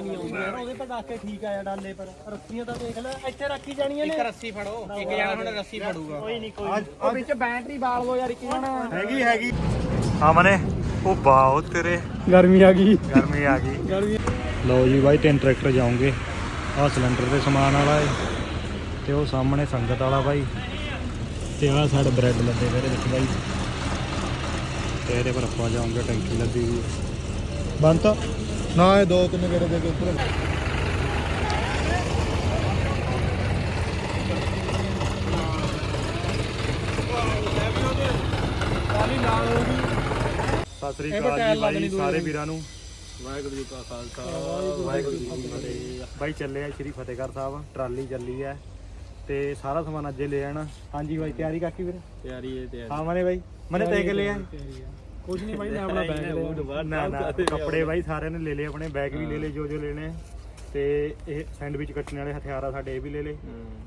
ਨਹੀਂ ਆਉਂਦੀ ਯਾਰ ਉਹਦੇ ਪਰ ਰੱਖ ਕੇ ਠੀਕ ਆ ਯਾਰ ਡਾਲੇ ਪਰ। ਰੱਸੀਆਂ ਤਾਂ ਦੇਖ ਲੈ ਇੱਥੇ ਰੱਖੀ ਜਾਣੀਆਂ ਨੇ। ਇੱਕ ਰੱਸੀ ਫੜੋ ਇੱਕ ਜਣਾ ਹੁਣ ਰੱਸੀ ਫੜੂਗਾ। ਕੋਈ ਨਹੀਂ ਕੋਈ ਉਹ ਵਿੱਚ ਬੈਟਰੀ ਬਾਲ ਲੋ ਯਾਰ ਇੱਕ ਜਣਾ। ਹੈਗੀ ਹੈਗੀ। ਹਾਂ ਮਨੇ ਉਹ ਬਾਹੋ ਤੇਰੇ। ਗਰਮੀ ਆ ਗਈ। ਗਰਮੀ ਆ ਗਈ। ਲਓ ਜੀ ਬਾਈ ਤਿੰਨ ਟਰੈਕਟਰ ਜਾਉਂਗੇ ਆਹ ਸਿਲੰਡਰ ਤੇ ਸਮਾਨ ਵਾਲਾ ਏ ਤੇ ਉਹ ਸਾਹਮਣੇ ਸੰਗਤ ਵਾਲਾ ਬਾਈ। ਤੇ ਆਹ ਸਾਡੇ ਬ੍ਰੈਡ ਲੱਦੇ ਮੇਰੇ ਵਿੱਚ ਬਾਈ। ਤੇ ਇਹਦੇ ਪਰ ਆਪਾਂ ਜਾਉਂਗੇ ਟੈਂਕੀ ਲੱਦੀ ਵੀ ਬੰਦ ਤਾਂ ਨਾ ਇਹ ਦੋ ਤਿੰਨ ਗੇੜੇ ਦੇ ਕੇ ਉੱਪਰ ਸਤਿ ਸ੍ਰੀ ਅਕਾਲ ਜੀ ਬਾਈ ਸਾਰੇ ਵੀਰਾਂ ਨੂੰ। ਵਾਹਿਗੁਰੂ ਜੀ ਕਾ ਖਾਲਸਾ ਵਾਹਿਗੁਰੂ ਜੀ ਕੀ ਫਤਿਹ। ਬਾਈ ਚੱਲੇ ਆ ਸ਼੍ਰੀ ਫਤਿਹਗੜ੍ਹ ਸਾਹਿਬ ਟਰਾਲੀ ਚੱਲੀ ਹੈ ਤੇ ਸਾਰਾ ਸਮਾਨ ਅੱਜੇ ਲੈ ਆਣਾ। ਹਾਂਜੀ ਬਾਈ ਤਿਆਰੀ ਕਾਕੀ ਵੀਰੇ? ਤਿਆਰੀ ਹੈ ਤਿਆਰੀ। ਹਾਂ ਮਨੇ ਬਾਈ। ਮਨੇ ਤੈ ਕੇ ਲੈ ਆ ਕੁਝ ਨਹੀਂ ਬਾਈ ਮੈਂ ਆਪਣਾ ਬੈਗ ਨਾ ਨਾ ਕੱਪੜੇ ਬਾਈ ਸਾਰਿਆਂ ਨੇ ਲੈ ਲਏ ਆਪਣੇ ਬੈਗ ਵੀ ਲੈ ਲਏ ਜੋ ਜੋ ਲੈਣੇ ਆ। ਤੇ ਇਹ ਸੈਂਡਵਿਚ ਕੱਟਣ ਵਾਲੇ ਹਥਿਆਰ ਆ ਸਾਡੇ ਇਹ ਵੀ ਲੈ ਲਏ।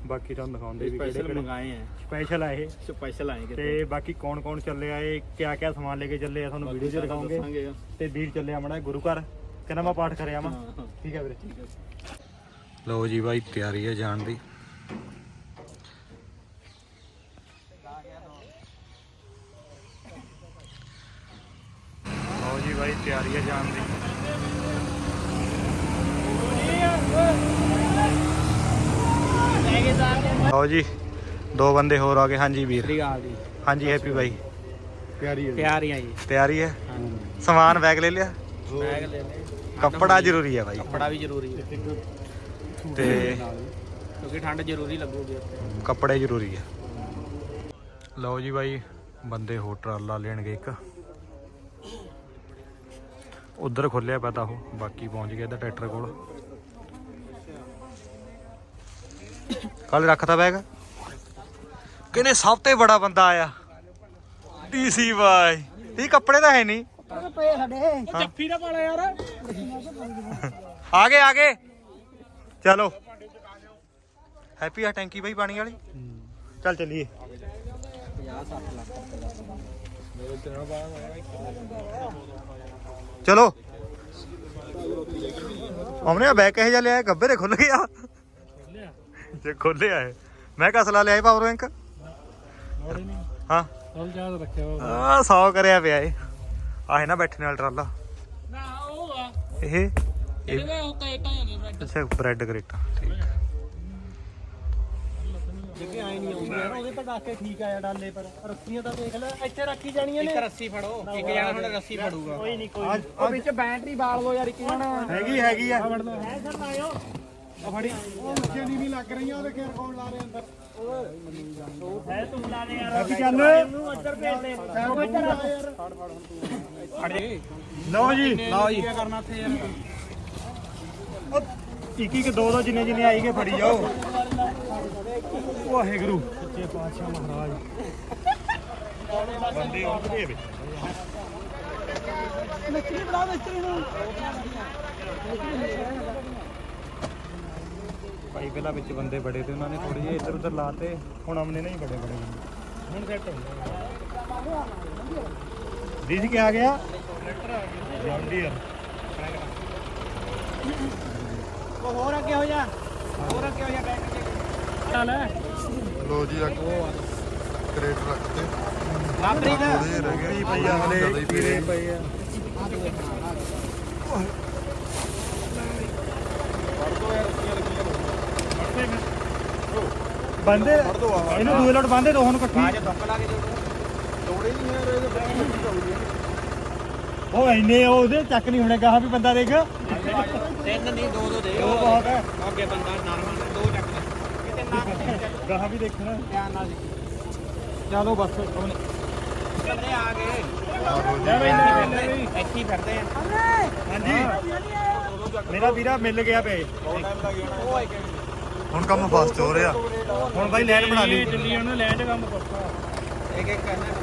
ਬਾਕੀ ਤੁਹਾਨੂੰ ਦਿਖਾਉਂਦੇ ਵੀ ਕਿਹੜੇ ਸਪੈਸ਼ਲ ਕਿਹੜੇ ਮੰਗਾਏ ਹੈ ਸਪੈਸ਼ਲ ਆ ਇਹ। ਸਪੈਸ਼ਲ ਆਏ ਕਿਤੇ। ਤੇ ਬਾਕੀ ਕੌਣ ਕੌਣ ਚੱਲੇ ਆ ਇਹ ਕਿਆ ਕਿਆ ਸਮਾਨ ਲੈ ਕੇ ਚੱਲੇ ਆ ਤੁਹਾਨੂੰ ਵੀਡੀਓ 'ਚ ਦਿਖਾਉਂਗੇ। ਤੇ ਵੀਰ ਚੱਲੇ ਆਮਣਾ ਗੁਰੂ ਘਰ। ਕਹਿੰਦਾ ਮੈਂ ਪਾਠ ਕਰਿਆ ਮੈਂ ਹਾਂ। ਠੀਕ ਹੈ ਵੀਰੇ। ਲਓ ਜੀ ਬਾਈ ਤਿਆਰੀ ਹੈ ਜਾਣ ਦੀ। ਜੀ ਬਾਈ ਤਿਆਰੀ ਹੈ ਜਾਣ ਦੀ। ਲਓ ਜੀ ਦੋ ਬੰਦੇ ਹੋਰ ਆ ਗਏ। ਹਾਂਜੀ ਵੀਰ। ਹਾਂਜੀ ਹੈਪੀ ਬਾਈ। ਪਿਆਰੀ ਹੈ ਤਿਆਰੀਆਂ ਜੀ। ਤਿਆਰੀ ਹੈ ਸਮਾਨ ਬੈਗ ਲੈ ਲਿਆ? ਬੈਗ ਲੈ ਲੈ ਕੱਪੜਾ ਜ਼ਰੂਰੀ ਹੈ ਬਾਈ। ਕੱਪੜਾ ਵੀ ਜ਼ਰੂਰੀ ਹੈ ਤੇ ਕਿਉਂਕਿ ਠੰਡ ਜ਼ਰੂਰੀ ਲੱਗੂਗੀ ਉੱਥੇ। ਕੱਪੜੇ ਜ਼ਰੂਰੀ ਹੈ ਲਓ ਜੀ ਬਾਈ ਬੰਦੇ ਹੋਰ ਟਰਾਲਾ ਲੈਣਗੇ ਇੱਕ। ਉਧਰ ਖੋਲਿਆ ਪਤਾ ਉਹ ਬਾਕੀ ਪਹੁੰਚ ਗਿਆ ਇਹਦਾ ਟਰੈਕਟਰ ਕੋਲ। ਕੱਲ ਰੱਖਤਾ ਬੈਗ ਕਿਨੇ ਸਭ ਤੋਂ ਬੜਾ ਬੰਦਾ ਆਇਆ। ਡੀਸੀ ਬਾਈ। ਇਹ ਕੱਪੜੇ ਤਾਂ ਹੈ ਨਹੀਂ। ਜੱਫੀ ਦਾ ਪਾਲਾ ਯਾਰ। ਆ ਗਏ ਆ ਗਏ। ਚਲੋ। ਹੈਪੀ ਆ ਟੈਂਕੀ ਬਾਈ ਪਾਣੀ ਵਾਲੀ। ਚੱਲ ਚੱਲੀਏ। ਚਲੋ ਹਮਨੇ ਆ ਬੈਗ ਕਹੇ ਜਾ ਲਿਆ ਗੱਬੇ ਦੇ ਖੁੱਲ ਗਿਆ ਜੇ ਖੁੱਲਿਆ ਹੈ ਮੈਂ ਕਿਹਾ ਅਸਲਾ ਲਿਆ ਪਾਵਰ ਬੈਂਕ ਹਾਂ ਹਮ ਯਾਦ ਰੱਖਿਆ ਆ 100 ਕਰਿਆ ਪਿਆ ਏ ਆਹ ਨਾ ਬੈਠਣੇ ਵਾਲਾ ਟਰਾਲਾ ਨਾ ਉਹ ਆ ਇਹ ਇਹ ਇਹਦੇ ਉਹ ਕੈਟਾਂ ਹੈਗੇ ਬ੍ਰੈਡ ਅੱਛਾ ਬ੍ਰੈਡ ਕਰੇਟਾ ਠੀਕ ਜਿੱਕੇ ਆਏ ਨਹੀਂ ਆਉਂਦੀ ਯਾਰ ਉਹਦੇ ਪਰ ਰੱਖ ਕੇ ਠੀਕ ਆ ਯਾਰ ਡਾਲੇ ਪਰ। ਰੱਸੀਆਂ ਤਾਂ ਦੇਖ ਲੈ ਇੱਥੇ ਰੱਖੀ ਜਾਣੀਆਂ ਨੇ। ਇੱਕ ਰੱਸੀ ਫੜੋ ਇੱਕ ਜਣਾ ਹੁਣ ਰੱਸੀ ਫੜੂਗਾ। ਕੋਈ ਨਹੀਂ ਕੋਈ ਉਹ ਵਿੱਚ ਬੈਟਰੀ ਬਾਲ ਲੋ ਯਾਰ ਇੱਕ ਜਣਾ। ਹੈਗੀ ਹੈਗੀ ਆ ਹੈ ਤੂੰ ਲਾ ਦੇ ਯਾਰ। ਹੈਪੀ ਚੱਲ। ਨੂੰ ਉੱਧਰ ਭੇਜ ਦੇ। ਲਓ ਜੀ ਲਓ ਜੀ। ਕੀ ਕਰਨਾ ਇੱਥੇ ਯਾਰ। ਇੱਕ ਇੱਕ ਦੋ ਦੋ ਜਿੰਨੇ ਜਿੰਨੇ ਆਈਗੇ ਫੜੀ ਜਾਓ। ਵਾਹਿਗੁਰੂ। ਸੱਚੇ ਪਾਤਸ਼ਾਹ ਮਹਾਰਾਜ। ਬੰਦੇ ਆਉਂਦੇ ਵੇ। ਮਿਸਤਰੀ ਬਣਾ ਮਿਸਤਰੀ ਨੂੰ। ਭਾਈ ਪਹਿਲਾਂ ਵਿੱਚ ਬੰਦੇ ਬੜੇ ਤੇ ਉਹਨਾਂ ਨੇ ਥੋੜੀ ਜਿਹੀ ਇੱਧਰ ਉੱਧਰ ਲਾਤੇ। ਹੁਣ ਅਮਨੇ ਨਹੀਂ ਬੜੇ ਬੜੇ ਬੰਦੇ। ਹੁਣ ਸੈੱਟ ਹੋ ਗਿਆ। ਦੀਦੀ ਕੀ ਆ ਗਿਆ। ਜੌਂਡੀਅਰ ਉਹ ਹੋਰ ਅੱਗੇ ਹੋ ਜਾ। ਹੋਰ ਅੱਗੇ ਹੋ ਜਾ ਚੱਲ ਲੋ। ਜੀ ਅੱਗ ਕਰੇਟ ਰੱਖਤੇ ਲਾਪਰੀ ਦਾ ਥੋੜੇ ਰਹਿ ਗਏ। ਵੀ ਪਈ ਆ ਹਲੇ ਪੀਰੇ ਆ। ਬੰਦੇ ਇਹਨੂੰ ਦੂਏ ਲੋਟ ਬੰਦੇ ਦੋਹਾਂ ਨੂੰ ਇਕੱਠੀ। ਉਹ ਇੰਨੇ ਉਹਦੇ ਚੱਕ ਨਹੀਂ ਹੋਣੇ ਕਹਾ ਵੀ ਬੰਦਾ ਦੇਖ। ਤਿੰਨ ਨਹੀਂ ਦੋ ਦੋ। ਦੇ ਉਹ ਬਹੁਤ ਹੈ। ਅੱਗੇ ਬੰਦਾ ਨਰਮਲ ਦੋ ਗਾਹਾਂ ਵੀ ਦੇਖਣਾ ਧਿਆਨ ਨਾਲ ਚਲੋ ਬਸ ਕਮਰੇ ਆ ਗਏ ਲੈ ਬਈ ਲੈ ਬਈ, ਲੈ ਬਈ। ਇੱਥੇ ਹੀ ਫਿਰਦੇ ਆ ਹਾਂਜੀ ਮੇਰਾ ਵੀਰਾ ਮਿਲ ਗਿਆ ਪਏ ਹੁਣ ਕੰਮ ਫਾਸਟ ਹੋ ਰਿਹਾ ਹੁਣ ਬਾਈ ਲਾਈਨ ਬਣਾ ਲਈ ਦਿੱਲੀ ਉਹਨੂੰ ਲੈ ਤੇ ਕੰਮ ਕਰਤਾ ਇੱਕ ਇੱਕ ਕਰਨਾ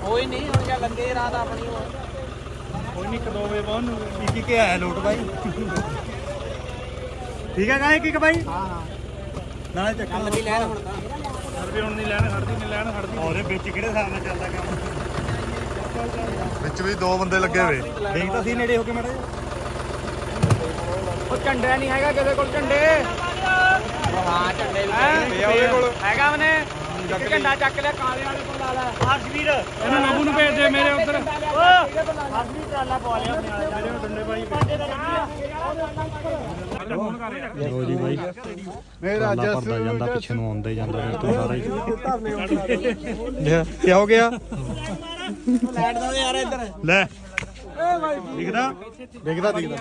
ਕੋਈ ਨਹੀਂ ਹੁਣ ਜਾਂ ਲੰਗੇ ਰਾਤ ਆਪਣੀ ਹੋਣ ਕੋਈ ਨਹੀਂ ਇੱਕ ਦੋ ਵਜੇ ਬਾਅਦ ਨੂੰ ਇੱਕ ਇੱਕ ਆਇਆ ਲੋਟ ਬਾਈ ਠੀਕ ਹੈ ਗਾ ਇੱਕ ਇੱਕ ਬਾਈ ਹਾਂ ਹਾਂ ਨਾਲੇ ਚੱਕ ਚੱਲ ਵੀ ਲੈਣ ਹੁਣ ਤਾਂ। ਹੜਦੀ ਹੁਣ ਨਹੀਂ ਲੈਣ ਹੜਦੀ ਨਹੀਂ ਲੈਣ ਹੜਦੀ ਉਹਦੇ ਵਿੱਚ ਕਿਹੜੇ ਹਿਸਾਬ ਨਾਲ ਚੱਲਦਾ ਕੰਮ? ਵਿੱਚ ਵੀ ਦੋ ਬੰਦੇ ਲੱਗੇ ਹੋਏ। ਦੇਖ ਤਾਂ ਸੀ ਨੇੜੇ ਹੋ ਕੇ ਮੜਾ ਉਹ ਝੰਡਾ ਨਹੀਂ ਹੈਗਾ ਕਿਸੇ ਕੋਲ ਝੰਡੇ। ਹਾਂ ਝੰਡੇ ਵੀ ਉਹਦੇ ਕੋਲ। ਹੈਗਾ ਉਹਨੇ। ਇੱਕ ਝੰਡਾ ਚੱਕ ਲਿਆ ਕਾਲੇ ਵਾਲੇ ਕੋਲ ਲਾ ਲੈ। ਹਰਸ਼ਵੀਰ। ਇਹਨਾਂ ਨਬੂ ਨੂੰ ਭੇਜ ਦੇ ਮੇਰੇ ਉੱਧਰ। ਹਰਸ਼ਵੀਰ ਟਰਾਲਾ ਪਵਾ ਲਿਆ ਆਪਣੇ ਆ ਜਿਹੜੇ ਡੰਡੇ ਬਾਈ ਲੋ ਜੀ ਬਾਈ। ਮੇਰਾ ਟਰਾਲਾ ਭਰਦਾ ਜਾਂਦਾ ਪਿੱਛੇ ਨੂੰ ਆਉਂਦਾ ਹੀ ਜਾਂਦਾ ਫਿਰ ਤੋਂ ਸਾਰਾ ਹੀ। ਕੀ ਹੋ ਗਿਆ? ਲੈਟ ਦਾ ਯਾਰ ਇੱਧਰ। ਲੈ। ਦਿਖਦਾ? ਦਿਖਦਾ ਦਿਖਦਾ।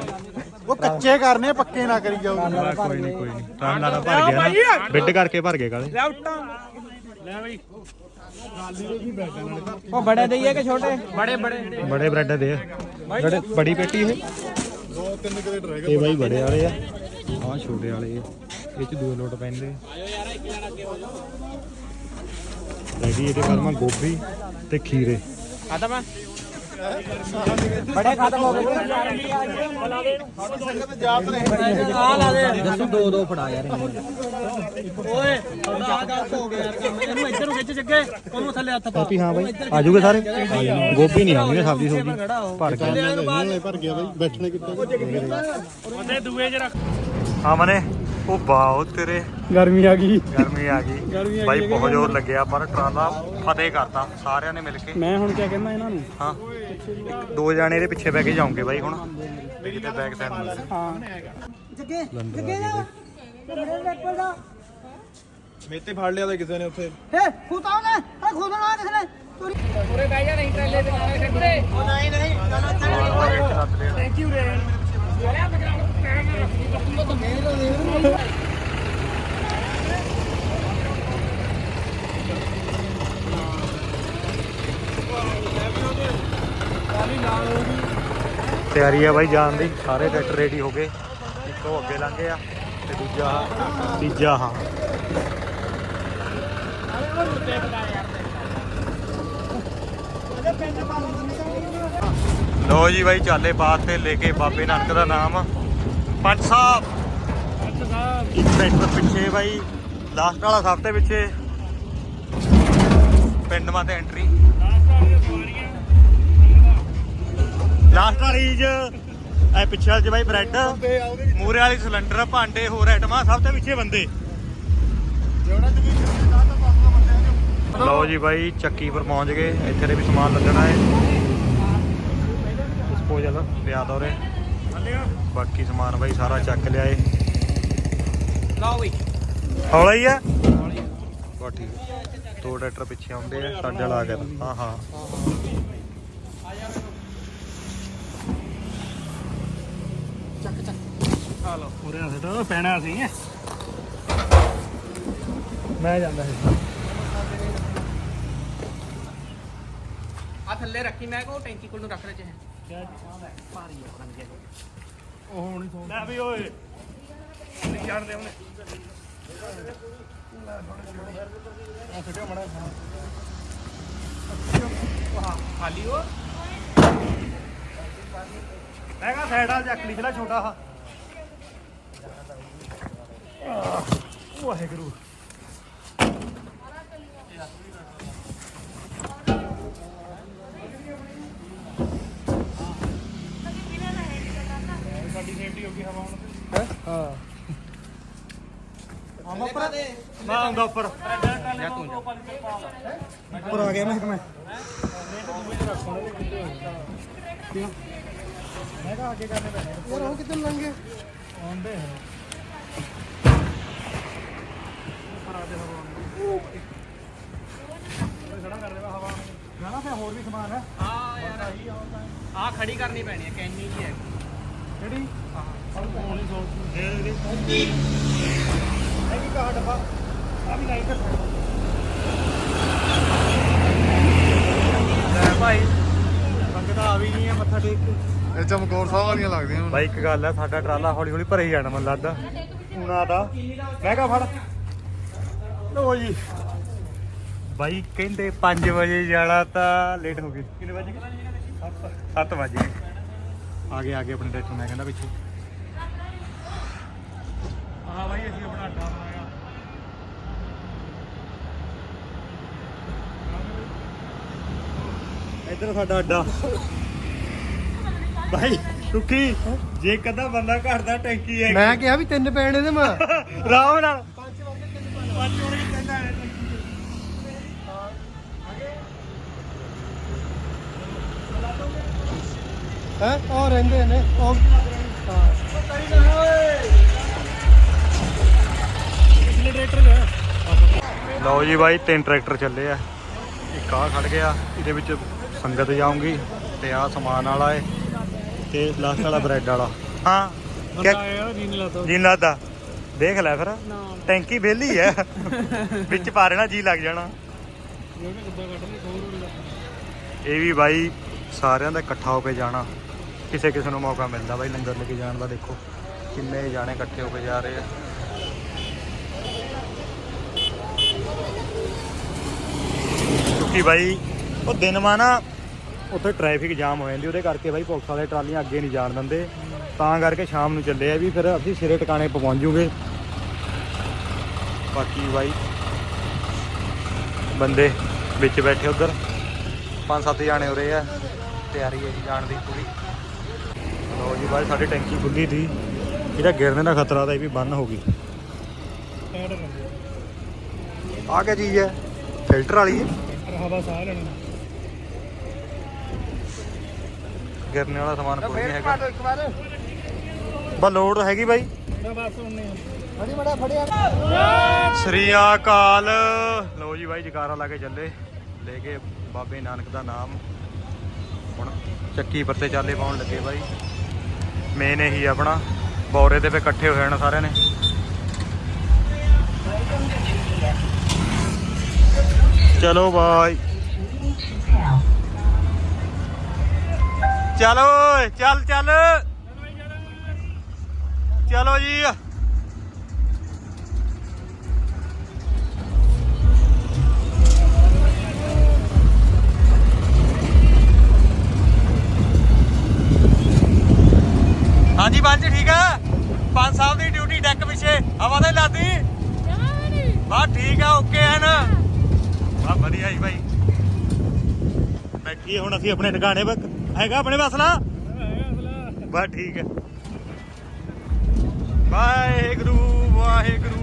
ਉਹ ਕੱਚੇ ਕਰਨੇ ਪੱਕੇ ਨਾ ਕਰੀ ਜਾਓ। ਕੋਈ ਨਹੀਂ ਕੋਈ ਨਹੀਂ ਟਰਾਲਾ ਭਰ ਗਿਆ ਨਾ। ਬਿੱਡ ਕਰਕੇ ਭਰ ਗਏ ਕਾਲੇ। ਉਹ ਬੜੇ ਦਈਏ ਕਿ ਛੋਟੇ? ਬੜੇ ਬੜੇ। ਬੜੇ ਬ੍ਰੈਡ ਦੇ ਬੜੇ ਬੜੀ ਪੇਟੀ ਇਹ। ਦੋ ਤਿੰਨ ਕਿਤੇ ਡਰੇਗਾ ਇਹ ਬਾਈ ਬੜੇ ਵਾਲੇ ਆ। ਆਹ ਛੋਟੇ ਵਾਲੇ ਆ। ਇਹ ਚ ਦੋ ਲੋਟ ਪੈਂਦੇ ਰੈਡੀ ਇਹਦੇ ਬਾਅਦ ਮੈਂ ਗੋਭੀ ਤੇ ਖੀਰੇ। ਖਤਮ ਬੜੇ ਖਤਮ ਹੋ ਗਏ। ਆ ਲਾ ਦੇ ਦੱਸੋ ਦੋ ਦੋ ਫੜਾ ਯਾਰ ਓਏ ਆ ਦੱਸ ਹੋ ਗਿਆ ਯਾਰ ਇਹਨੂੰ ਇੱਧਰ ਨੂੰ ਖਿੱਚ ਜੱਗੇ ਉਹਨੂੰ ਥੱਲੇ ਹੱਥ ਪਾ। ਕਾਪੀ ਹਾਂ ਬਾਈ। ਆ ਜੂਗੇ ਸਾਰੇ। ਗੋਭੀ ਨਹੀਂ ਆਉਣੀ ਸਬਜ਼ੀ ਸੁਬਜ਼ੀ ਭਰ ਗਿਆ ਬਾਈ ਬੈਠਣੇ ਕਿੱਥੇ ਉਹਦੇ ਦੂਏ ਚ ਰੱਖ। ਹਾਂ ਮਨੇ। ਉਹ ਬਾਉ ਤੇਰੇ। ਗਰਮੀ ਆ ਗਈ। ਗਰਮੀ ਆ ਗਈ। ਬਾਈ ਬਹੁਤ ਜ਼ੋਰ ਲੱਗਿਆ ਪਰ ਟਰਾਲਾ ਫਤਿਹ ਕਰਤਾ ਸਾਰਿਆਂ ਨੇ ਮਿਲ ਕੇ। ਮੈਂ ਹੁਣ ਕੀ ਕਹਿੰਦਾ ਇਹਨਾਂ ਨੂੰ? ਹਾਂ। ਇੱਕ ਦੋ ਜਾਣੇ ਇਹਦੇ ਪਿੱਛੇ ਬੈ ਕੇ ਜਾਉਂਗੇ ਬਾਈ ਹੁਣ। ਵੀ ਕਿਤੇ ਬੈਕ ਸਾਈਡ ਨੂੰ। ਹਾਂ। ਜੱਗੇ ਜੱਗੇ ਦਾ ਮੇਤੇ ਫੜ ਲਿਆ ਤਾਂ ਕਿਸੇ ਨੇ ਉੱਥੇ। ਹੇ ਖੁਦਾ ਨੇ ਆ ਖੁਦਾ ਨਾ ਕਿਸ ਨੇ। ਪੂਰੇ ਬਹਿ ਜਾ ਨਹੀਂ ਟਰੇਲੇ ਤੇ ਨਾਲੇ ਖੜੇ ਉਹ ਨਹੀਂ ਨਹੀਂ। ਥੈਂਕ ਯੂ ਰੇ ਤਿਆਰੀ ਆ ਬਾਈ ਜਾਣ ਦੀ। ਸਾਰੇ ਟਰੈਕਟਰ ਰੈਡੀ ਹੋ ਗਏ। ਇੱਕ ਉਹ ਅੱਗੇ ਲੰਘੇ ਆ ਤੇ ਦੂਜਾ ਤੀਜਾ ਹਾਂ ਲੋ ਜੀ ਬਾਈ, ਚਾਲੇ ਬਾਤ ਤੇ ਲੈ ਕੇ ਬਾਬੇ ਨਾਨਕ ਦਾ ਨਾਮ। ਪੰਜ ਸਾਹਿਬ। ਇੱਕ ਟਰੈਕਟਰ ਪਿੱਛੇ ਬਾਈ ਲਾਸਟ ਵਾਲਾ ਸਭ ਤੇ ਪਿੱਛੇ। ਪਿੰਡ ਮਾ ਤੇ ਐਂਟਰੀ ਲਾਸਟ ਵਾਲੀ ਚ, ਇਹ ਪਿੱਛੇ ਵਾਲੀ ਬਾਈ ਬ੍ਰੈਡ ਮੂਰੇ ਵਾਲੀ ਸਿਲੰਡਰ ਭਾਂਡੇ ਹੋਰ ਆਈਟਮਾਂ ਸਭ ਤੋਂ ਪਿੱਛੇ ਬੰਦੇ। ਲਓ ਜੀ ਬਾਈ, ਚੱਕੀ ਪਰ ਪਹੁੰਚ ਗਏ। ਇੱਥੇ ਦੇ ਵੀ ਸਮਾਨ ਲੱਗਣਾ ਹੈ। ਡਿਸਪੋਜ਼ਲ ਪਿਆ ਦਾ ਬਾਕੀ ਸਮਾਨ ਬਾਈ ਸਾਰਾ ਚੱਕ ਲਿਆਏ ਲਓ ਬਈ। ਹੌਲਾ ਹੀ ਆ ਬਾ ਠੀਕ ਦੋ ਟਰੈਕਟਰ ਪਿੱਛੇ ਆਉਂਦੇ ਆ ਸਾਡੇ ਵਾਲਾ ਆ ਗਿਆ। ਹਾਂ ਹਾਂ। ਪੈਣਾ ਸੀ। ਮੈਂ ਜਾਂਦਾ ਸੀ। ਆ ਥੱਲੇ ਰੱਖੀ ਮੈਂ ਕੋ ਟੈਂਕੀ ਕੋਲ ਨੂੰ ਰੱਖ ਲੈ ਚਾਹੇ ਲੈ ਵੀ ਓਏ। ਨਹੀਂ ਜਾਣਦੇ ਉਹਨੇ। ਖਾਲੀ ਹੋ ਮੈਂ ਕਹਾ ਸਾਈਡ ਵਾਲ ਚੱਕ ਲਈ ਛੋਟਾ ਆ ਵਾਹਿਗੁਰੂ। ਸਾਡੀ ਸੇਫਟੀ ਹੋ ਗਈ ਹਵਾ ਹੁਣ ਹਾਂ ਆਮ ਉੱਪਰ ਮੈਂ ਆਉਂਦਾ ਉੱਪਰ ਉੱਪਰ ਆ ਗਿਆ ਮੈਂ ਇੱਕ ਮੈਂ ਮੈਂ ਕਹਾ ਅੱਗੇ ਕਰਨੇ ਪੈਣੇ ਯਾਰ ਉਹ ਕਿੱਧਰ ਲੰਗੇ ਆਉਂਦੇ ਹੈ ਖੜਾ ਕਰ ਦੇਵਾ ਹਵਾ ਨਾ ਨਾ ਫਿਰ ਹੋਰ ਵੀ ਸਮਾਨ ਹੈ ਆ ਯਾਰ ਆ ਖੜੀ ਕਰਨੀ ਪੈਣੀ ਹੈ ਕੈਨੀ ਜੀ ਹੈ ਕਿਹੜੀ ਹਾਂ ਹੁਣ ਦੇ ਦੇ ਇਹ ਵੀ ਕਹਾ ਡੱਬਾ ਆ ਵੀ ਲਾਈਟ ਲੈ ਭਾਈ ਸੰਗਤ ਆ ਵੀ ਨਹੀਂ ਹੈ ਮੱਥਾ ਟੇਕ ਕੇ ਇਹ ਚਮਕੌਰ ਸਾਹਿਬ ਵਾਲੀਆਂ ਲੱਗਦੀਆਂ ਬਾਈ ਇੱਕ ਗੱਲ ਹੈ ਸਾਡਾ ਟਰਾਲਾ ਹੌਲੀ ਹੌਲੀ ਭਰੇ ਹੀ ਜਾਣਾ ਮੈਨੂੰ ਲੱਗਦਾ। ਹੁਣਾ ਦਾ ਮੈਂ ਕਹਾ ਫੜ। ਲੋ ਜੀ। ਬਾਈ ਕਹਿੰਦੇ 5 ਵਜੇ ਜਾਣਾ ਤਾਂ ਲੇਟ ਹੋ ਗਏ ਕਿੰਨੇ ਵਜੇ? 7 ਵਜੇ। ਆ ਗਏ ਆ ਗਏ ਆਪਣੇ ਡਾਕਟਰ ਮੈਂ ਕਹਿੰਦਾ ਪਿੱਛੇ। ਹਾਂ ਬਾਈ ਅਸੀਂ ਆਪਣਾ ਅੱਡਾ ਬਣਾਇਆ। ਇੱਧਰ ਸਾਡਾ ਅੱਡਾ। ਬਾਈ ਸੁੱਕੀ ਜੇ ਕਦਾ ਬੰਦਾ ਘਟਦਾ ਟੈਂਕੀ ਹੈ। ਮੈਂ ਕਿਹਾ ਵੀ ਤਿੰਨ ਪੈਣੇ ਦੇ ਮੈਂ। ਰਾਮ ਨਾਲ। ਹੈ? ਉਹ ਰਹਿੰਦੇ ਨੇ। ਉਹ ਲਓ ਜੀ ਬਾਈ ਤਿੰਨ ਟਰੈਕਟਰ ਚੱਲੇ ਆ। ਇੱਕ ਆ ਖੜ ਗਿਆ ਇਹਦੇ ਵਿੱਚ ਸੰਗਤ ਜਾਊਂਗੀ ਤੇ ਆ ਸਮਾਨ ਵਾਲਾ ਏ ਤੇ ਲਾਸਟ ਵਾਲਾ ਬ੍ਰੈਡ ਵਾਲਾ। ਹਾਂ ਜੀਨ ਲਾਦਾ ਦੇਖ ਲੈ ਫਿਰ। ਟੈਂਕੀ ਵਿਹਲੀ ਐ ਵਿੱਚ ਪਾ ਰਹਿਣਾ ਜੀ ਲੱਗ ਜਾਣਾ। ਇਹ ਵੀ ਬਾਈ ਸਾਰਿਆਂ ਦਾ ਇਕੱਠਾ ਹੋ ਕੇ ਜਾਣਾ। ਕਿਸੇ ਕਿਸੇ ਨੂੰ ਮੌਕਾ ਮਿਲਦਾ ਬਾਈ ਲੰਗਰ ਲੈ ਕੇ ਜਾਣ ਦਾ ਦੇਖੋ। ਕਿੰਨੇ ਜਾਣੇ ਇਕੱਠੇ ਹੋ ਕੇ ਜਾ ਰਹੇ ਆ। ਕਿਉਂਕਿ ਬਾਈ, ਉਹ ਦਿਨ ਮਾ ਨਾ ਉੱਥੇ ਟ੍ਰੈਫਿਕ ਜਾਮ ਹੋ ਜਾਂਦੀ, ਉਹਦੇ ਕਰਕੇ ਬਾਈ ਪੁਲਿਸ ਵਾਲੇ ਟਰਾਲੀਆਂ ਅੱਗੇ ਨਹੀਂ ਜਾਣ ਦਿੰਦੇ। ਤਾਂ ਕਰਕੇ ਸ਼ਾਮ ਨੂੰ ਚੱਲੇ ਆ ਵੀ ਫਿਰ ਅਸੀਂ ਸਿਰੇ ਟਿਕਾਣੇ ਪਹੁੰਚ ਜੂਗੇ ਬਾਕੀ ਬਾਈ, ਬੰਦੇ ਵਿੱਚ ਬੈਠੇ ਉਧਰ। ਪੰਜ ਸੱਤ ਜਾਣੇ ਹੋ ਰਹੇ ਆ, ਤਿਆਰੀ ਹੈ ਜੀ ਜਾਣ ਦੀ ਪੂਰੀ। ਲੋ ਜੀ ਬਾਈ, ਸਾਡੀ ਟੈਂਕੀ ਖੁੱਲੀ ਸੀ। ਇਹਦਾ ਗਿਰਨੇ ਦਾ ਖਤਰਾ ਤਾਂ ਇਹ ਵੀ ਬੰਨ ਹੋ ਗਈ। ਆ ਕਿਆ ਚੀਜ਼ ਹੈ ਫਿਲਟਰ ਵਾਲੀ। ਹੈ ਹਵਾ ਸਾਹ ਲੈਣਾ। ਗਿਰਨੇ ਵਾਲਾ ਸਮਾਨ ਕੋਈ ਨਹੀਂ ਹੈਗਾ। ਇੱਕ ਵਾਰ। ਬਸ ਲੋਡ ਹੈਗੀ ਬਾਈ। ਬਸ ਉਹਨੇ ਫੜੀ ਮੜਾ ਫੜਿਆ। ਸ੍ਰੀ ਅਕਾਲ। ਲੋ ਜੀ ਬਾਈ ਜਕਾਰਾ ਲਾ ਕੇ ਚੱਲੇ। ਲੈ ਕੇ ਬਾਬੇ ਨਾਨਕ ਦਾ ਨਾਮ। ਹੁਣ ਚੱਕੀ ਪਰਤੇ ਚਾਲੇ ਪਾਉਣ ਲੱਗੇ ਬਾਈ। ਮੇਨ ਇਹੀ ਆਪਣਾ। ਬੌਰੇ ਤੇ ਫੇ ਇਕੱਠੇ ਹੋ ਜਾਣਾ ਸਾਰਿਆਂ ਨੇ। ਚਲੋ ਬਾਈ। ਚਲੋ ਓਏ, ਚੱਲ ਚੱਲ। ਚਲੋ ਜੀ। ਹਾਂਜੀ ਬਾਂਝ ਠੀਕ ਆ? ਪੰਜ ਸਾਹਿਬ ਦੀ ਡਿਊਟੀ ਡੈਕ ਪਿੱਛੇ। ਹਵਾ ਤੇ ਲਾਦੀ? ਬਾ ਠੀਕ ਆ ਓਕੇ ਹੈ ਨਾ। ਬਾ ਵਧੀਆ ਜੀ ਭਾਈ ਬੈਠੀ ਹੁਣ ਅਸੀਂ ਆਪਣੇ ਟਿਕਾਣੇ ਪਰ ਹੈਗਾ ਆਪਣੇ ਵਸਲਾ? ਬਸ ਠੀਕ ਹੈ। ਵਾਹਿਗੁਰੂ ਵਾਹਿਗੁਰੂ।